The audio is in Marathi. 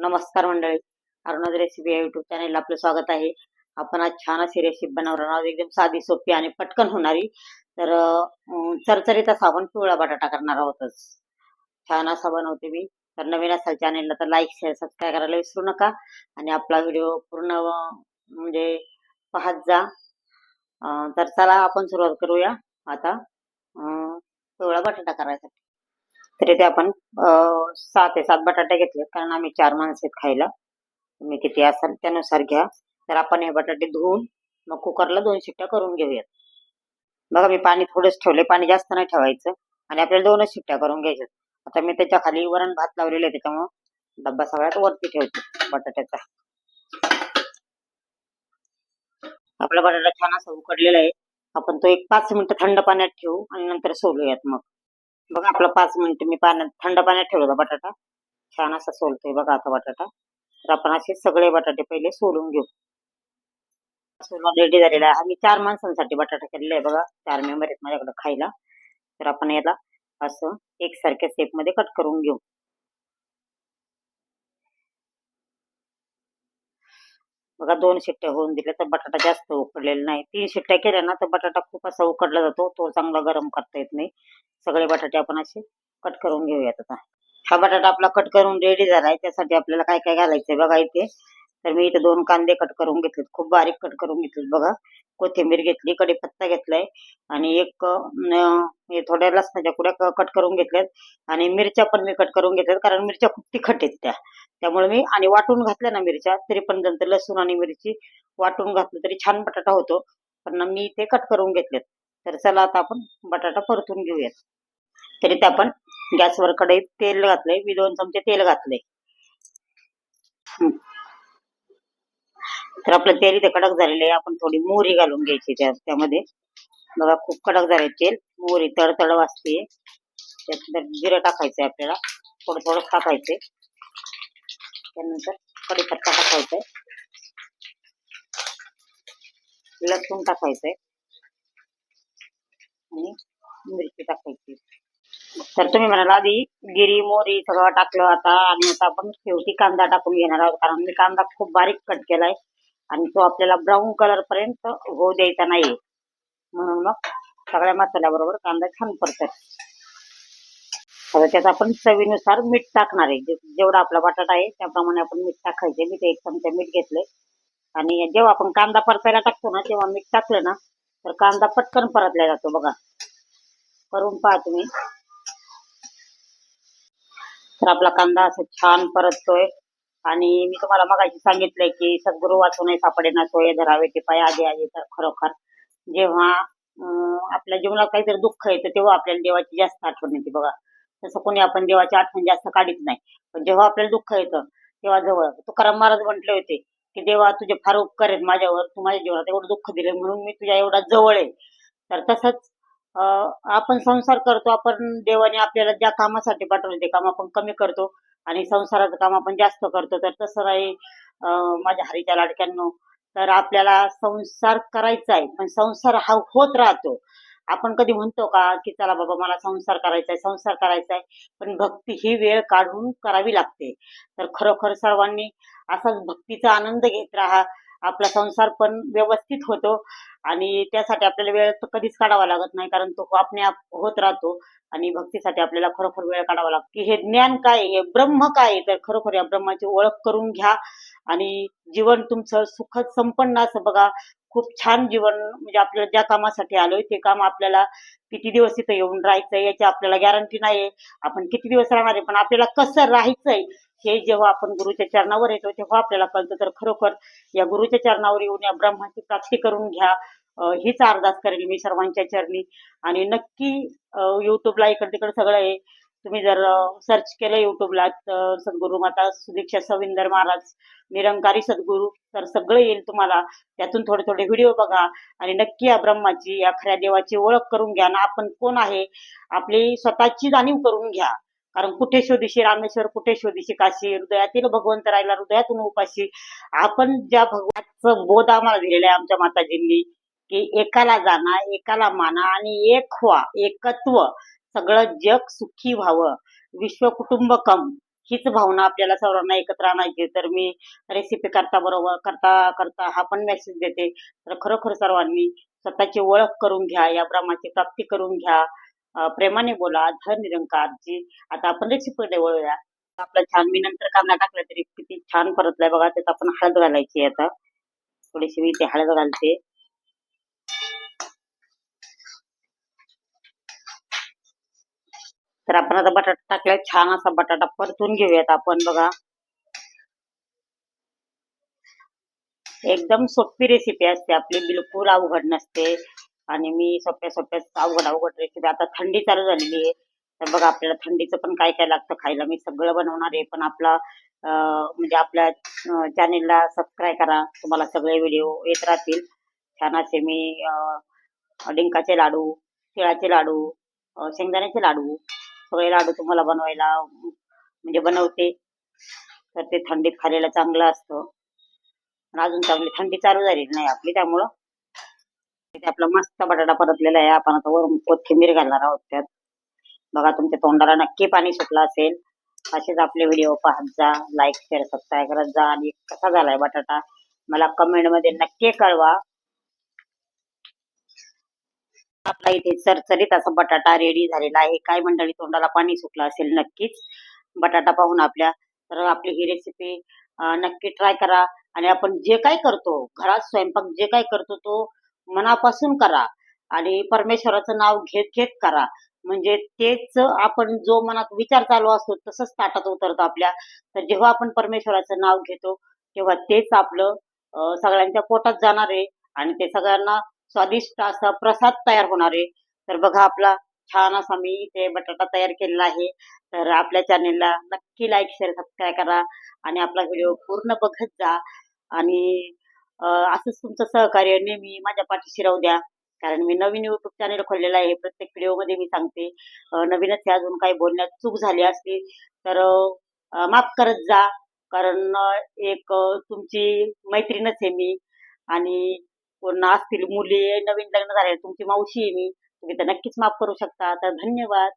नमस्कार मंडळी. अरुणाज रेसिपी या युट्यूब चॅनेल आपलं स्वागत आहे. आपण आज छान अशी रेसिपी बनवणार आहोत. एकदम साधी सोपी आणि पटकन होणारी. तर चरचरीत असा आपण पिवळा बटाटा करणार आहोतच. छान असा बनवते मी. तर नवीन असाल चॅनेलला तर लाईक शेअर सबस्क्राईब करायला विसरू नका. आणि आपला व्हिडिओ पूर्ण म्हणजे पाहत जा. तर चला आपण सुरुवात करूया. आता पिवळा बटाटा करायसाठी तर इथे आपण सात सहा ते सात बटाटे घेतले. कारण आम्ही चार माणसं आहेत खायला. तुम्ही किती असाल त्यानुसार घ्या. तर आपण हे बटाटे धुवून मग कुकरला दोन शिट्ट्या करून घेऊयात. बघा मी पाणी थोडंच ठेवले पाणी जास्त नाही ठेवायचं. आणि आपल्याला दोनच शिट्ट्या करून घ्यायच्या आता मी त्याच्याखाली वरण भात लावलेले आहे. त्याच्यामुळं डब्बा सगळ्यात वरती ठेवते बटाट्याचा. आपला बटाटा छान असा उकडलेला आहे. आपण तो एक पाच मिनिटं थंड पाण्यात ठेवू आणि नंतर सोलूयात मग. बघा आपला पाच मिनिटं मी पाण्यात थंड पाण्यात ठेवला बटाटा. छान असा सोलतोय बघा आता बटाटा. तर आपण असे सगळे बटाटे पहिले सोलून घेऊ. सोलून रेडी झालेला आहे. आम्ही चार माणसांसाठी बटाटा केलेला आहे बघा. चार मेंबर आहेत माझ्याकडे खायला. तर आपण याला असं एकसारख्या शेपमध्ये कट करून घेऊ. बघा दोन शिट्ट्या होऊन दिल्या तर बटाटा जास्त उकडलेला नाही. तीन शिट्ट्या केल्या ना तर बटाटा खूप असा उकडला जातो. तो चांगला गरम करता येत नाही. सगळे बटाटे आपण असे कट करून घेऊयात आता. हा बटाटा आपला कट करून रेडी झालाय. त्यासाठी आपल्याला काय काय घालायचंय बघा इथे. तर मी इथे दोन कांदे कट करून घेतलेत. खूप बारीक कट करून घेतलेत बघा. कोथिंबीर घेतली कढीपत्ता घेतलाय आणि एक हे थोड्या लसणाच्या कुड्या कट करून घेतल्यात आणि मिरच्या पण मी कट करून घेतल्यात कारण मिरच्या खूप तिखट आहेत त्या. त्यामुळे मी आणि वाटून घातल्या ना मिरच्या तरी पण नंतर लसूण आणि मिरची वाटून घातलं तरी छान बटाटा होतो. पण मी ते कट करून घेतलेत. तर चला आता आपण बटाटा परतून घेऊयात. तरी ते आपण गॅसवर कढईत तेल घातलंय. मी दोन चमचे तेल घातलंय. तर आपलं तेल इथे कडक झालेलं आहे. आपण थोडी मोहरी घालून घ्यायची त्या त्यामध्ये. बघा खूप कडक झाले तेल. मोहरी तडतड वाजते. त्यानंतर जिरं टाकायचंय आपल्याला. थोडं थोडं टाकायचंय त्यानंतर कडीपत्ता टाकायचाय. लसूण टाकायचंय. आणि मिरची टाकायची. तर तुम्ही म्हणाल आधी गिरी मोरी सगळं टाकलं आता. आणि आता आपण शेवटी कांदा टाकून घेणार आहोत. कारण मी कांदा खूप बारीक कट केलाय. आणि तो आपल्याला ब्राऊन कलर पर्यंत होऊ द्यायचा नाही म्हणून मग सगळ्या मसाल्याबरोबर कांदा छान परतत. आता त्यात आपण चवीनुसार मीठ टाकणार आहे. जेवढा आपला बटाटा आहे त्याप्रमाणे आपण मीठ टाकायचे. मी ते एक चमचा मीठ घेतलंय. आणि जेव्हा आपण कांदा परतायला टाकतो ना तेव्हा मीठ टाकलं ना तर कांदा पटकन परतला जातो बघा. करून पहा तुम्ही. तर आपला कांदा असं छान परततोय. आणि मी तुम्हाला मगाशी सांगितलंय की सद्गुरू वाचून सापडे ना सोये धरावे ते पाय आधी आधी तर खरोखर. जेव्हा आपल्या जीवनात काहीतरी दुःख येतं तेव्हा आपल्याला देवाची जास्त आठवण येते बघा. तसं कोणी आपण देवाची आठवण जास्त काढीत नाही. पण जेव्हा आपल्याला दुःख येतं तेव्हा जवळ. तुकाराम महाराज म्हटले होते की देवा तुझे फार उपकार आहेत माझ्यावर. तू माझ्या जीवनात एवढं दुःख दिलं म्हणून मी तुझ्या एवढा जवळ आहे. तर तसंच आपण संसार करतो आपण देवाने आपल्याला ज्या कामासाठी पाठवले ते काम आपण कमी करतो आणि संसाराचं काम आपण जास्त करतो. तर तसं नाही माझ्या हरीच्या लाडक्यांनो. तर आपल्याला संसार करायचा आहे पण संसार हा होत राहतो. आपण कधी म्हणतो का की चला बाबा मला संसार करायचा आहे संसार करायचा आहे पण भक्ती ही वेळ काढून करावी लागते. तर खरोखर सर्वांनी असाच भक्तीचा आनंद घेत राहा. आपला संसार पण व्यवस्थित होतो. आणि त्यासाठी आपल्याला वेळ तर कधीच काढावा लागत नाही कारण तो आपणे आप होत राहतो आणि भक्तीसाठी आपल्याला खरोखर वेळ काढावा लागतो. की हे ज्ञान काय हे ब्रह्म काय तर खरोखर या ब्रह्माची ओळख करून घ्या. आणि जीवन तुमचं सुखद संपन्न असं बघा. खूप छान जीवन म्हणजे आपल्याला ज्या कामासाठी आलोय ते काम आपल्याला किती दिवस इथं येऊन राहायचंय याची आपल्याला गॅरंटी नाही आपण किती दिवस राहणार आहे पण आपल्याला कसं राहायचंय हे जेव्हा आपण गुरुच्या चरणावर येतो तेव्हा आपल्याला कळतं तर खरोखर या गुरुच्या चरणावर येऊन या ब्रह्माची प्राप्ती करून घ्या. हीच अरदास करेल मी सर्वांच्या चरणी. आणि नक्की युट्यूबला इकडे तिकडे सगळं आहे. तुम्ही जर सर्च केलं युट्यूबला तर सद्गुरु माता सुदीक्षा सविंदर महाराज निरंकारी सद्गुरू तर सगळं येईल तुम्हाला. त्यातून थोडे थोडे व्हिडिओ बघा. आणि नक्की या ब्रह्माची या खऱ्या देवाची ओळख करून घ्या. ना आपण कोण आहे आपली स्वतःची जाणीव करून घ्या. कारण कुठे शोधीशी रामेश्वर कुठे शोधीशी काशी हृदयातील भगवंत राहिला हृदयातून उपाशी. आपण ज्या भगवानचं बोध आम्हाला दिलेला आहे आमच्या माताजींनी की एकाला जाणा एकाला माना आणि एक व्हा एकत्व. सगळं जग सुखी व्हावं. विश्व कुटुंबकम हीच भावना आपल्याला सर्वांना एकत्र आणायची तर मी रेसिपी करता बरोबर करता करता हा पण मेसेज देते. तर खरोखर सर्वांनी स्वतःची ओळख करून घ्या या ब्रह्माची प्राप्ती करून घ्या. प्रेमाने बोला धन निरंकारची आता आपण रेसिपीकडे वळूया. आपला छान मी नंतर कांदा टाकला तरी किती छान परतलाय बघा त्यात आपण हळद घालायची आता. थोडीशी मी ते हळद घालते. तर आपण आता बटाटा टाकलाय छान असा बटाटा परतून घेऊयात आपण बघा. एकदम सोपी रेसिपी असते आपली बिलकुल अवघड नसते. आणि मी सोप्या सोप्या अवघड अवघड रेसिपी आता थंडी चालू झालेली आहे. तर बघा आपल्याला थंडीचं पण काय काय लागतं खायला? मी सगळं बनवणार आहे पण आपला म्हणजे आपल्या चॅनेलला सबस्क्राईब करा. तुम्हाला सगळे व्हिडिओ येत राहतील. छान असे मी डिंकाचे लाडू तिळाचे लाडू शेंगदाण्याचे लाडू सगळे लाडू तुम्हाला बनवायला म्हणजे बनवते. तर ते थंडीत खायला चांगलं असतं. अजून चांगली थंडी चालू झालेली नाही आपली त्यामुळं इथे आपला मस्त बटाटा परतलेला आहे. आपण आता वरून कोथिंबीर घालणार आहोत त्यात. बघा तुमच्या तोंडाला नक्की पाणी सुटलं असेल. असेच आपले व्हिडिओ पाहत जा लाईक शेअर सबस्क्राईब करत जा. आणि कसा झालाय बटाटा? मला कमेंटमध्ये नक्की कळवा. आपला इथे चरचरीत असा बटाटा रेडी झालेला आहे. काय मंडळी तोंडाला पाणी सुटलं असेल नक्कीच. बटाटा पाहून आपल्या तर आपली ही रेसिपी नक्की ट्राय करा. आणि आपण जे काय करतो घरात स्वयंपाक जे काय करतो तो मनापासून करा आणि परमेश्वराचं नाव घेत घेत करा. म्हणजे तेच आपण जो मनात विचार चालू असतो तसंच ताटात उतरतो आपल्या. तर जेव्हा आपण परमेश्वराचं नाव घेतो तेव्हा तेच आपलं सगळ्यांच्या पोटात जाणार आहे आणि ते सगळ्यांना स्वादिष्ट असा प्रसाद तयार होणार आहे. तर बघा आपला छान असा मी इथे बटाटा तयार केलेला आहे. तर आपल्या चॅनेलला नक्की लाईक शेअर सबस्क्राईब करा आणि आपला व्हिडिओ पूर्ण बघत जा. आणि असंच तुमचं सहकार्य नेहमी माझ्या पाठीशी राहू द्या. कारण मी नवीन युट्यूब चॅनेल खोललेलं आहे. प्रत्येक व्हिडिओमध्ये मी सांगते. नवीनच हे अजून काही बोलण्यात चूक झाली असली तर माफ करत जा. कारण एक तुमची मैत्रीणच आहे मी. आणि पूर्ण असतील मुली नवीन लग्न झाले. तुमची मावशी आहे मी. तुम्ही तर नक्कीच माफ करू शकता. तर धन्यवाद.